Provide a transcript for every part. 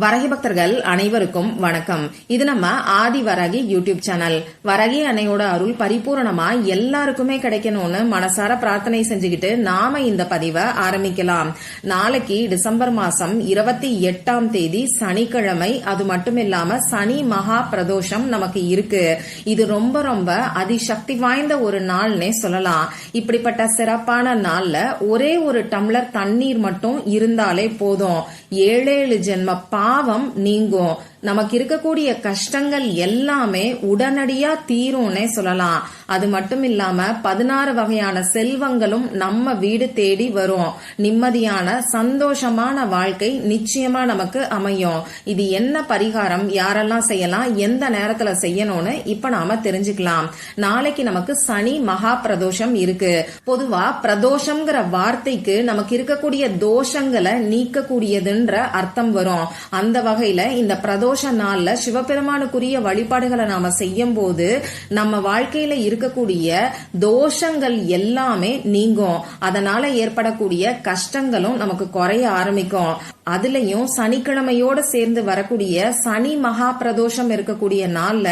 வரகி பக்தர்கள் அனைவருக்கும் வணக்கம். இது நம்ம ஆதி வரகி யூடியூப் சேனல். வரகி அன்னையோட அருள் பரிபூரணமா எல்லாருக்குமே கிடைக்கணும்னு மனசார பிரார்த்தனை செஞ்சுக்கிட்டு நாம இந்த பதிவை ஆரம்பிக்கலாம். நாளைக்கு டிசம்பர் மாசம் இருபத்தி எட்டாம் தேதி சனிக்கிழமை. அது மட்டும் இல்லாம சனி மகா பிரதோஷம் நமக்கு இருக்கு. இது ரொம்ப ரொம்ப அதிசக்தி வாய்ந்த ஒரு நாள்னே சொல்லலாம். இப்படிப்பட்ட சிறப்பான நாள்ல ஒரே ஒரு டம்ளர் தண்ணீர் மட்டும் இருந்தாலே போதும். ஏழேழு ஜென்ம பாவம் நீங்கும் நமக்கு இருக்கக்கூடிய கஷ்டங்கள் எல்லாமே உடனடியா தீரும்னே சொல்லலாம். அது மட்டும் இல்லாம பதினாறு வகையான செல்வங்களும் நம்ம வீடு தேடி வரும். நிம்மதியான சந்தோஷமான வாழ்க்கை நிச்சயமா நமக்கு அமையும். இது என்ன பரிகாரம்? யாரெல்லாம் செய்யலாம்? எந்த நேரத்துல செய்யணும்னு இப்ப நாம தெரிஞ்சுக்கலாம். நாளைக்கு நமக்கு சனி மகா பிரதோஷம் இருக்கு. பொதுவா பிரதோஷம்ங்கிற வார்த்தைக்கு நமக்கு இருக்கக்கூடிய தோஷங்களை நீக்கக்கூடியதுன்ற அர்த்தம் வரும். அந்த வகையில இந்த பிரதோஷ நாள்ல சிவபெருமானுக்குரிய வழிபாடுகளை நாம செய்யும் போது நம்ம வாழ்க்கையில இருக்கக்கூடிய தோஷங்கள் எல்லாமே நீங்கும். அதனால ஏற்படக்கூடிய கஷ்டங்களும் நமக்கு குறைய ஆரம்பிக்கும். அதுலயும் சனிக்கிழமையோட சேர்ந்து வரக்கூடிய சனி மகா பிரதோஷம் இருக்கக்கூடிய நாள்ல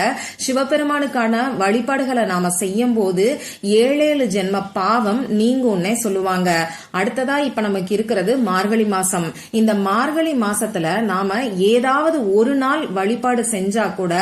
சிவபெருமானுக்கான வழிபாடுகளை நாம செய்யும் போது ஏழேழு ஜென்ம பாவம் நீங்கும்னே சொல்லுவாங்க. அடுத்ததா இப்ப நமக்கு இருக்கிறது மார்கழி மாசம். இந்த மார்கழி மாசத்துல நாம ஏதாவது ஒரு நாள் நாள் வழிபாடு செஞ்சா கூட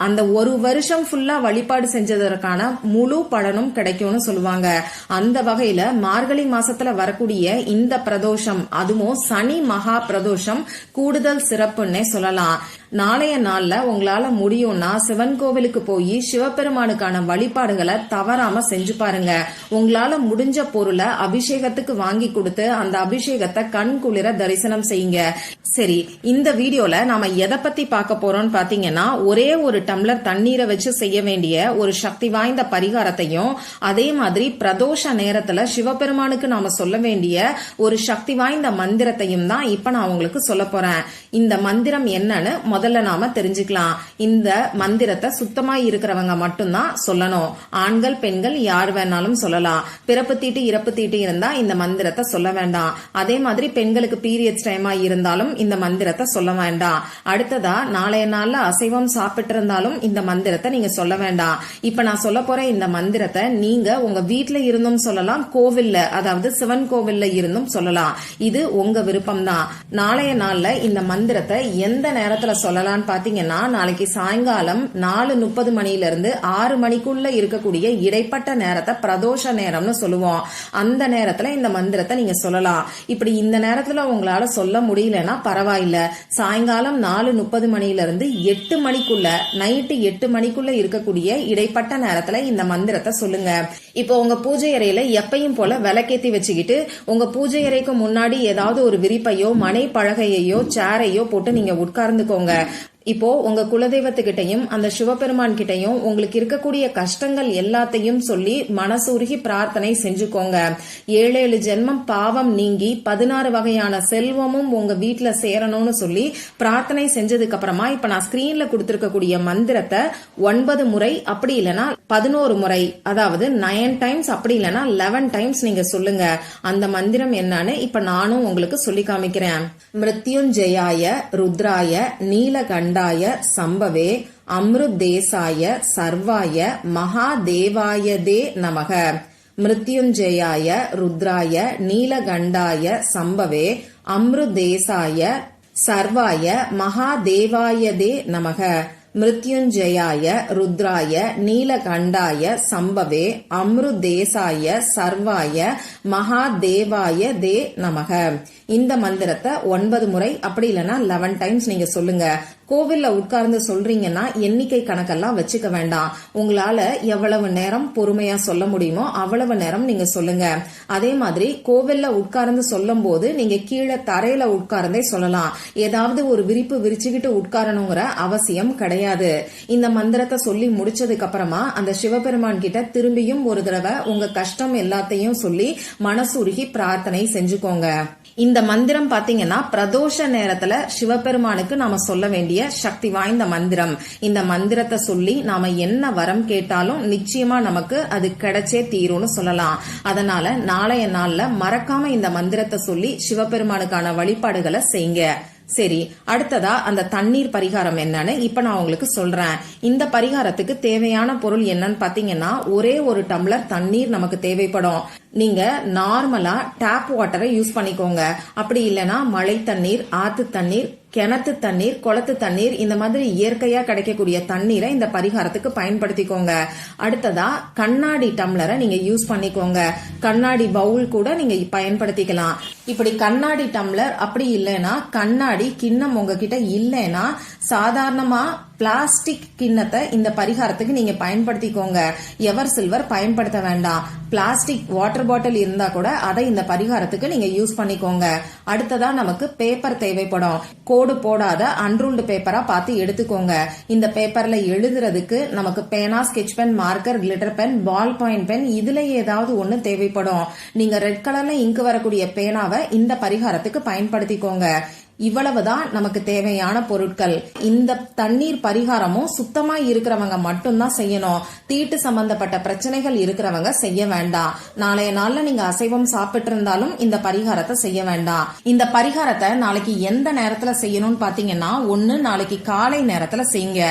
அந்த ஒரு வருஷம் ஃபுல்லா வழிபாடு செஞ்சதற்கான முழு பலனும் கிடைக்கும்னு சொல்லுவாங்க. அந்த வகையில மார்கழி மாசத்துல வரக்கூடிய இந்த பிரதோஷம் அதுவும் சனி மகா பிரதோஷம் கூடுதல் சிறப்புன்னே சொல்லலாம். நாளைய நாள்ல உங்களால முடியும்னா சிவன் கோவிலுக்கு போய் சிவபெருமானுக்கான வழிபாடுகளை தவறாம செஞ்சு பாருங்க. உங்களால முடிஞ்ச பொருளை அபிஷேகத்துக்கு வாங்கி கொடுத்து அந்த அபிஷேகத்தை கண் குளிர தரிசனம் செய்யுங்க. சரி இந்த வீடியோல நாம எதை பத்தி பார்க்க போறோம்னு பாத்தீங்கன்னா ஒரே ஒரு டம்ளர் தண்ணீரை வச்சு செய்ய வேண்டிய ஒரு சக்தி வாய்ந்த பரிகாரத்தையும் அதே மாதிரி பிரதோஷ நேரத்துல சிவபெருமானுக்கு நாம சொல்ல வேண்டிய ஒரு சக்தி வாய்ந்த மந்திரத்தையும் தான் இப்ப நான் உங்களுக்கு சொல்ல போறேன். இந்த மந்திரம் என்னன்னு முதல்ல நாம தெரிஞ்சுக்கலாம். இந்த மந்திரத்தை சுத்தமா இருக்கிறவங்க மட்டும்தான் சொல்லணும். ஆண்கள் பெண்கள் யார் வேணாலும் சொல்லலாம். பிறப்பு தீட்டு இறப்பு தீட்டு இருந்தா இந்த மந்திரத்தை சொல்ல வேண்டாம். அதே மாதிரி பெண்களுக்கு பீரியட்ஸ் டைமா இருந்தாலும் இந்த மந்திரத்தை சொல்ல வேண்டாம். அடுத்ததா நாளைய நாள்ல அசைவம் சாப்பிட்டு இருந்தாலும் இந்த மந்திரத்தை நீங்க சொல்ல வேண்டாம். இப்ப நான் சொல்ல போற இந்த மந்திரத்தை நீங்க உங்க வீட்டுல இருந்தும் சொல்லலாம் கோவில்ல அதாவது சிவன் கோவில்ல இருந்தும் சொல்லலாம். இது உங்க விருப்பம் தான் நாளைய நாள்ல இந்த மந்திரத்தை எந்த நேரத்துல சொல்லலான்னு பாத்தீங்கன்னா நாளைக்கு சாயங்காலம் நாலு முப்பது மணில இருந்து ஆறு மணிக்குள்ள இருக்கக்கூடிய இடைப்பட்ட நேரத்தை பிரதோஷ நேரம்னு சொல்லுவோம். அந்த நேரத்துல இந்த மந்திரத்தை நீங்க சொல்லலாம். இப்படி இந்த நேரத்துல உங்களால சொல்ல முடியலன்னா பரவாயில்ல. சாயங்காலம் நாலு முப்பது மணில இருந்து எட்டு மணிக்குள்ள நைட்டு எட்டு மணிக்குள்ள இருக்கக்கூடிய இடைப்பட்ட நேரத்துல இந்த மந்திரத்தை சொல்லுங்க. இப்போ உங்க பூஜை அறையில எப்பையும் போல விளக்கேத்தி வச்சுக்கிட்டு உங்க பூஜை அறைக்கு முன்னாடி ஏதாவது ஒரு விரிப்பையோ மனை பழகையோ சேரையோ போட்டு நீங்க உட்கார்ந்துக்கோங்க. cioè இப்போ உங்க குலதெய்வத்துக்கிட்டையும் அந்த சிவபெருமான் கிட்டையும் உங்களுக்கு இருக்கக்கூடிய கஷ்டங்கள் எல்லாத்தையும் சொல்லி மனசுருகி பிரார்த்தனை செஞ்சுக்கோங்க. ஏழு ஏழு ஜென்மம் பாவம் நீங்கி பதினாறு வகையான செல்வமும் உங்க வீட்டுல சேரணும்னு சொல்லி பிரார்த்தனை செஞ்சதுக்கு அப்புறமா இப்ப நான் ஸ்கிரீன்ல கொடுத்திருக்கக்கூடிய மந்திரத்தை ஒன்பது முறை அப்படி இல்லைன்னா பதினோரு முறை அதாவது நயன் டைம்ஸ் அப்படி இல்லைன்னா லெவன் டைம்ஸ் நீங்க சொல்லுங்க. அந்த மந்திரம் என்னன்னு இப்ப நானும் உங்களுக்கு சொல்லி காமிக்கிறேன். மிருத்யுஞ்சயாய ருத்ராய நீலகண்ட கண்டாய சம்பவே அம்ருதேசாய சர்வாய மகாதேவாய தே நமக. மிருத்யுஞ்சயாய ருத்ராய நீலகண்டாய சம்பவே அம்ருதேசாய சர்வாய மகாதேவாய தே நமக. மிருத்யுஞ்சயாய ருத்ராய நீலகண்டாய சம்பவே அம்ருதேசாய சர்வாய மகாதேவாய தே நமக. இந்த மந்திரத்தை ஒன்பது முறை அப்படி இல்லைன்னா லெவன் டைம்ஸ் நீங்க சொல்லுங்க. கோவில்ல உட்கார்ந்து சொல்றீங்கன்னா எண்ணிக்கை கணக்கெல்லாம் வச்சுக்க வேண்டாம். உங்களால எவ்வளவு நேரம் பொறுமையா சொல்ல முடியுமோ அவ்வளவு நேரம் நீங்க சொல்லுங்க. அதே மாதிரி கோவில்ல உட்கார்ந்து சொல்லும் போது நீங்க கீழே தரையில உட்கார்ந்தே சொல்லலாம். ஏதாவது ஒரு விரிப்பு விரிச்சுக்கிட்டு உட்காரணுங்கிற அவசியம் கிடையாது. கிடையாது. இந்த மந்திரத்தை சொல்லி முடிச்சதுக்கு அப்புறமா அந்த சிவபெருமான் கிட்ட திரும்பியும் ஒரு தடவை உங்க கஷ்டம் எல்லாத்தையும் சொல்லி மனசுருகி பிரார்த்தனை செஞ்சுக்கோங்க. இந்த மந்திரம் பாத்தீங்கன்னா பிரதோஷ நேரத்துல சிவபெருமானுக்கு நாம சொல்ல வேண்டிய சக்தி வாய்ந்த மந்திரம். இந்த மந்திரத்தை சொல்லி நாம என்ன வரம் கேட்டாலும் நிச்சயமா நமக்கு அது கிடைச்சே தீரும்னு சொல்லலாம். அதனால நாளைய நாள்ல மறக்காம இந்த மந்திரத்தை சொல்லி சிவபெருமானுக்கான வழிபாடுகளை செய்யுங்க. சரி அடுத்ததா அந்த தண்ணீர் பரிகாரம் என்னன்னு இப்ப நான் உங்களுக்கு சொல்றேன். இந்த பரிகாரத்துக்கு தேவையான பொருள் என்னன்னு பாத்தீங்கன்னா ஒரே ஒரு டம்ளர் தண்ணீர் நமக்கு தேவைப்படும். நீங்க நார்மலா டேப் வாட்டரை யூஸ் பண்ணிக்கோங்க. அப்படி இல்லைன்னா மழை தண்ணீர் ஆத்து தண்ணீர் கிணத்து தண்ணீர் குளத்து தண்ணீர் இந்த மாதிரி இயற்கையா கிடைக்கக்கூடிய தண்ணீரை இந்த பரிகாரத்துக்கு பயன்படுத்திக்கோங்க. அடுத்ததா கண்ணாடி டம்ளரை நீங்க யூஸ் பண்ணிக்கோங்க. கண்ணாடி பவுல் கூட நீங்க பயன்படுத்திக்கலாம். இப்படி கண்ணாடி டம்ளர் அப்படி இல்லைன்னா கண்ணாடி கிண்ணம் உங்ககிட்ட இல்லைன்னா சாதாரணமா பிளாஸ்டிக் கிண்ணத்தை இந்த பரிகாரத்துக்கு நீங்க பயன்படுத்திக்கோங்க. எவர் சில்வர் பயன்படுத்த வேண்டாம். பிளாஸ்டிக் வாட்டர் பாட்டில் இருந்தா கூட அதை இந்த பரிகாரத்துக்கு நீங்க யூஸ் பண்ணிக்கோங்க. அடுத்ததா நமக்கு பேப்பர் தேவைப்படும். கோடு போடாத அன்ரூல்டு பேப்பரா பார்த்து எடுத்துக்கோங்க. இந்த பேப்பர்ல எழுதுறதுக்கு நமக்கு பேனா sketch pen marker glitter pen ball point pen இதுல ஏதாவது ஒண்ணு தேவைப்படும். நீங்க ரெட் கலர்ல இங்கு வரக்கூடிய பேனாவை இந்த பரிகாரத்துக்கு பயன்படுத்திக்கோங்க. இவ்வளவுதான் நமக்கு தேவையான பொருட்கள். இந்த தண்ணீர் பரிகாரமும் சுத்தமா இருக்கிறவங்க மட்டும்தான் செய்யணும். தீட்டு சம்பந்தப்பட்ட பிரச்சனைகள் இருக்கிறவங்க செய்ய வேண்டாம். நாளைய நாள்ல நீங்க அசைவம் சாப்பிட்டு இருந்தாலும் இந்த பரிகாரத்தை செய்ய வேண்டாம். இந்த பரிகாரத்தை நாளைக்கு எந்த நேரத்துல செய்யணும்னு பாத்தீங்கன்னா ஒன்னு நாளைக்கு காலை நேரத்துல செய்யுங்க.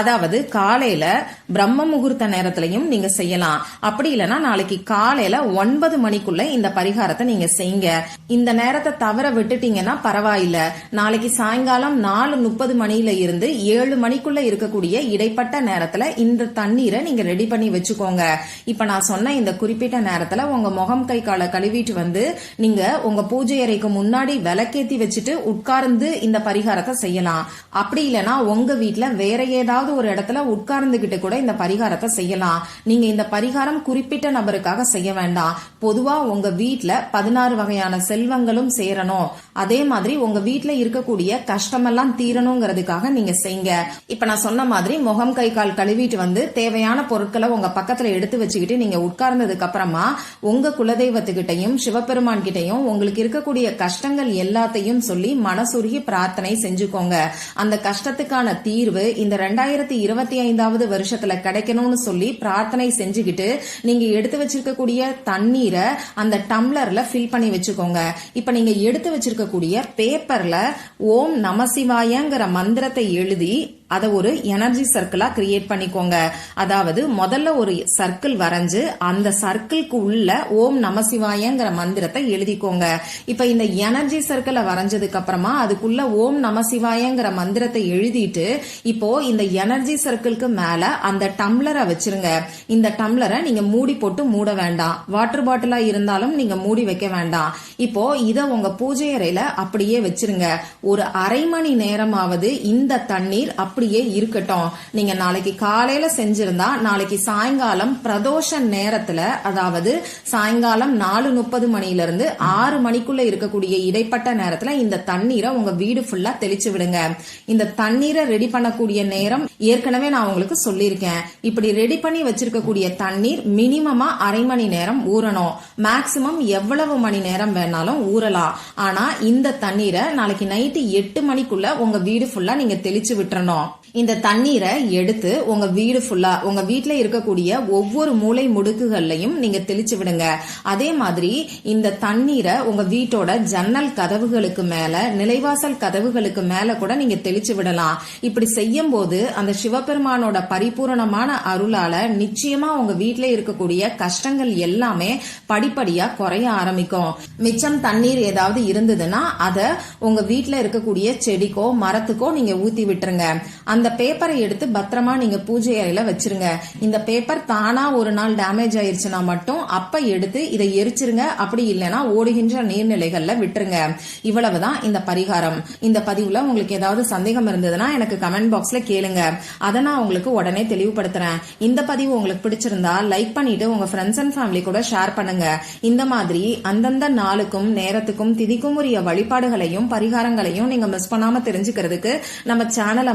அதாவது காலையில பிரம்ம முகூர்த்த நேரத்திலையும் நீங்க செய்யலாம். அப்படி இல்லைன்னா நாளைக்கு காலையில ஒன்பது மணிக்குள்ள இந்த பரிகாரத்தை நீங்க செய்யுங்க. இந்த நேரத்தை தவற விட்டுட்டீங்கன்னா பரவாயில்ல. நாளைக்கு சாயங்காலம் நாலு முப்பது மணியில இருந்து ஏழு மணிக்குள்ள இருக்கக்கூடிய இடைப்பட்ட நேரத்துல இந்த தண்ணீரை நீங்க ரெடி பண்ணி வச்சுக்கோங்க. இப்ப நான் சொன்ன இந்த குறிப்பிட்ட நேரத்துல உங்க முகம் கை காலை கழுவிட்டு வந்து நீங்க உங்க பூஜை அறைக்கு முன்னாடி விளக்கேத்தி வச்சுட்டு உட்கார்ந்து இந்த பரிகாரத்தை செய்யலாம். அப்படி இல்லைன்னா உங்க வீட்டுல வேற ஏதாவது ஏதாவது ஒரு இடத்துல உட்கார்ந்துகிட்டு கூட இந்த பரிகாரத்தை செய்யலாம். நீங்க இந்த பரிகாரம் குறிப்பிட்ட நபருக்காக செய்ய வேண்டாம். பொதுவா உங்க வீட்டுல பதினாறு வகையான செல்வங்களும் சேரணும். அதே மாதிரி உங்க வீட்டுல இருக்கக்கூடிய கஷ்டமெல்லாம் தீரணுங்கிறதுக்காக நீங்க செய்யுங்க. இப்ப நான் சொன்ன மாதிரி முகம் கை கால் கழுவிட்டு வந்து தேவையான பொருட்களை உங்க பக்கத்துல எடுத்து வச்சுக்கிட்டு நீங்க உட்கார்ந்ததுக்கு அப்புறமா உங்க குலதெய்வத்துக்கிட்டையும் சிவபெருமான் கிட்டையும் உங்களுக்கு இருக்கக்கூடிய கஷ்டங்கள் எல்லாத்தையும் சொல்லி மனசுருகி பிரார்த்தனை செஞ்சுக்கோங்க. அந்த கஷ்டத்துக்கான தீர்வு இந்த ரெண்டாயிரத்தி இருபத்தி ஐந்தாவது வருஷத்துல கிடைக்கணும்னு சொல்லி பிரார்த்தனை செஞ்சுக்கிட்டு நீங்க எடுத்து வச்சிருக்கக்கூடிய தண்ணீரை அந்த டம்ளர்ல ஃபில் பண்ணி வச்சுக்கோங்க. இப்ப நீங்க எடுத்து வச்சிருக்கக்கூடிய பேப்பர்ல ஓம் நமசிவாயங்கிற மந்திரத்தை எழுதி அதை ஒரு எனர்ஜி சர்க்கிளா கிரியேட் பண்ணிக்கோங்க. அதாவது முதல்ல ஒரு சர்க்கிள் வரைஞ்சு அந்த சர்க்கிள்க்கு உள்ள ஓம் நமசிவாயங்கிற மந்திரத்தை எழுதிக்கோங்க. இப்ப இந்த எனர்ஜி சர்க்கிளை வரைஞ்சதுக்கு அப்புறமா அதுக்குள்ள ஓம் நமசிவாயங்கிற மந்திரத்தை எழுதிட்டு இப்போ இந்த எனர்ஜி சர்க்கிள்க்கு மேல அந்த டம்ளரை வச்சிருங்க. இந்த டம்ளரை நீங்க மூடி போட்டு மூட வேண்டாம். வாட்டர் பாட்டிலா இருந்தாலும் நீங்க மூடி வைக்க வேண்டாம். இப்போ இதை உங்க பூஜை அறையில அப்படியே வச்சிருங்க. ஒரு அரை மணி நேரமாவது இந்த தண்ணீர் அப்படி அப்படியே இருக்கட்டும். நீங்க நாளைக்கு காலையில செஞ்சிருந்தா நாளைக்கு சாயங்காலம் பிரதோஷ நேரத்துல அதாவது சாயங்காலம் நாலு முப்பது மணில இருந்து ஆறு மணிக்குள்ள இருக்கக்கூடிய இடைப்பட்ட நேரத்துல இந்த தண்ணீரை உங்க வீடு ஃபுல்லா தெளிச்சு விடுங்க. இந்த தண்ணீரை ரெடி பண்ணக்கூடிய நேரம் ஏற்கனவே நான் உங்களுக்கு சொல்லியிருக்கேன். இப்படி ரெடி பண்ணி வச்சிருக்கக்கூடிய தண்ணீர் மினிமமா அரை மணி நேரம் ஊறணும். மேக்சிமம் எவ்வளவு மணி நேரம் வேணாலும் ஊறலாம். ஆனா இந்த தண்ணீரை நாளைக்கு நைட்டு எட்டு மணிக்குள்ள உங்க வீடு ஃபுல்லா நீங்க தெளிச்சு விட்டுறணும். இந்த தண்ணீரை எடுத்து உங்க வீடு ஃபுல்லா உங்க வீட்டுல இருக்கக்கூடிய ஒவ்வொரு மூளை முடுக்குகள்லையும் நீங்க தெளிச்சு விடுங்க. அதே மாதிரி இந்த தண்ணீரை உங்க வீட்டோட ஜன்னல் கதவுகளுக்கு மேல நிலைவாசல் கதவுகளுக்கு மேல கூட நீங்க தெளிச்சு விடலாம். இப்படி செய்யும் போது அந்த சிவபெருமானோட பரிபூரணமான அருளால நிச்சயமா உங்க வீட்டுல இருக்கக்கூடிய கஷ்டங்கள் எல்லாமே படிப்படியா குறைய ஆரம்பிக்கும். மிச்சம் தண்ணீர் ஏதாவது இருந்ததுன்னா அத உங்க வீட்டுல இருக்கக்கூடிய செடிக்கோ மரத்துக்கோ நீங்க ஊத்தி விட்டுருங்க. அந்த பேப்பரை எடுத்து பத்திரமா நீங்க பூஜை அறையில வச்சிருங்க. இந்த பேப்பர் தானா ஒரு நாள் டேமேஜ் ஆயிருச்சுன்னா மட்டும் அப்ப எடுத்து இதை எரிச்சிருங்க. அப்படி இல்லைன்னா ஓடுகின்ற நீர்நிலைகள்ல விட்டுருங்க. இவ்வளவுதான் இந்த பரிகாரம். இந்த பதிவுல உங்களுக்கு ஏதாவது சந்தேகம் இருந்ததுன்னா எனக்கு கமெண்ட் பாக்ஸ்ல கேளுங்க. அதை நான் உங்களுக்கு உடனே தெளிவுபடுத்துறேன். இந்த பதிவு உங்களுக்கு பிடிச்சிருந்தா லைக் பண்ணிட்டு உங்க ஃப்ரெண்ட்ஸ் அண்ட் ஃபேமிலி கூட ஷேர் பண்ணுங்க. இந்த மாதிரி அந்தந்த நாளுக்கும் நேரத்துக்கும் திதிக்கும் உரிய வழிபாடுகளையும் பரிகாரங்களையும் நீங்க மிஸ் பண்ணாம தெரிஞ்சுக்கிறதுக்கு நம்ம சேனலை